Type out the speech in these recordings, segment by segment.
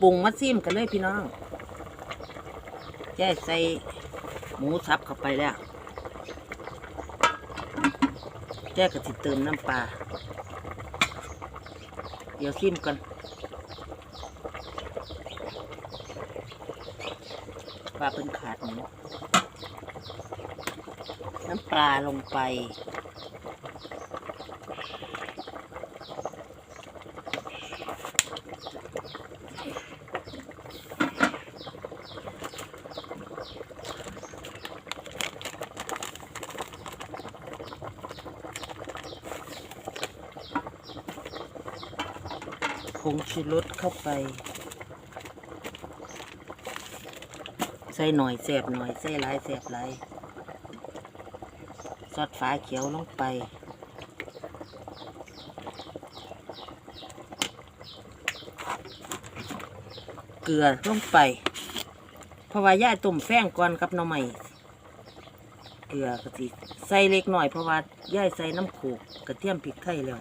ปรุงมาซิมกันเลยพี่น้องแจ้ใส่หมูสับเข้าไปแล้วแจ้ก็สิเติมน้ำปลา เดี๋ยวซิมกันปลาเป็นขาดหมูน้ำปลาลงไป ผงชูรสเข้าไป ใส่หน่อยแสบหน่อยใส่หลายแสบหลายซอสฟ้าเขียวลงไป เกลือลงไปเพราะว่าย่าต้มแป้งก่อนกับหน่อไม้เกลือกะทิใส่เล็กหน่อยเพราะว่าย่าใส่น้ำโขกกระเทียมพริกไทยแล้ว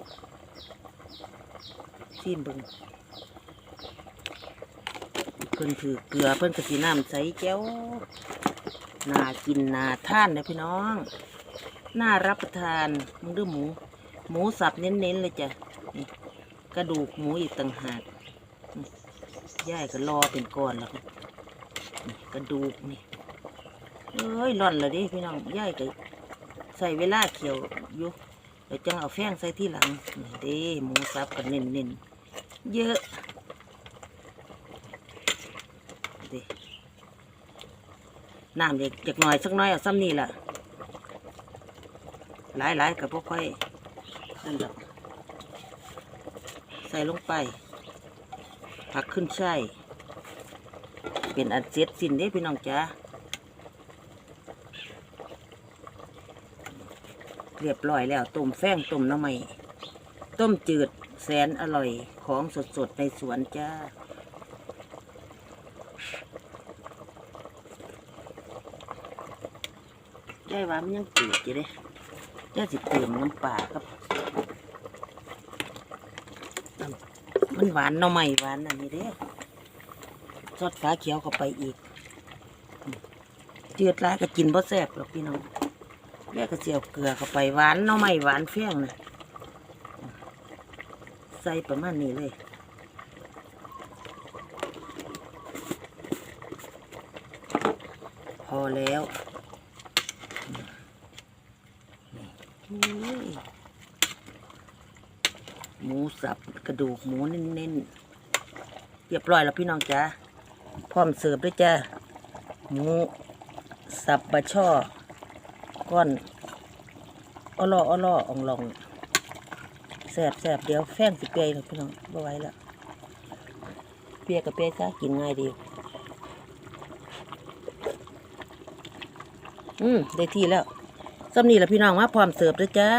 ซีมเบิ่งเพิ่นถือเกลือเพิ่นกะสีน้ำใสแก้วน่ากินน่าท่านเลยพี่น้อง น่ารับประทานมึงดูหมู หมูสับเน้นๆเลยจ้ะกระดูกหมูอีกต่างหากย่ายก็รอเป็นก้อนแล้วกระดูกนี่เอ้ยร่อนเลยดิพี่น้องย่ายก็ใส่เวลาเคี่ยวอยู่เดี๋ยวจังเอาแฟ้งใส่ที่หลังเด้หมูสับกันเน้นๆ เยอะด้น้ำเด็กจากหน่อยสักน้อยเอาซ้ำนี่แหละหลายๆกับพวกค่อยนั่นดอกใส่ลงไปผักขึ้นใช่ายเป็นอันเสร็จสิ้นเด้พี่น้องจ้าเรียบร้อยแล้วต้มแฟ้งต้มน้ำไม่ต้มจืด แสนอร่อยของสดๆในสวนจ้า ได้ว่ามันยังจืดอยู่เด้ย่าสิเติมน้ำปลาครับ มันหวานน่อไม้หวานอันนี้เด้ซอสฟ้าเขียวเข้าไปอีก เจือดร้ายก็กินบ่แซ่บหรอกพี่น้องแม่ก็เจียวเกลือเข้าไปหวานเนาะไม่หวานเฟี้ยงนะใส่ประมาณนี้เลยพอแล้วหมูสับกระดูกหมูเน้นๆเรียบร้อยแล้วพี่น้องจ้าพร้อมเสิร์ฟด้วยจ้าหมูสับบะช่อก้อนอ้อล่ออ้อล่ออ่องลอง สบแสบเดี๋ยวแฟงสิเปียเลยพี่น้องไม่ไหวแล้วเปียกับเปียซะกินง่ายดี อืมได้ที่แล้วสำนีแล้วพี่น้องมาพร้อมเสิร์ฟด้วยจ้า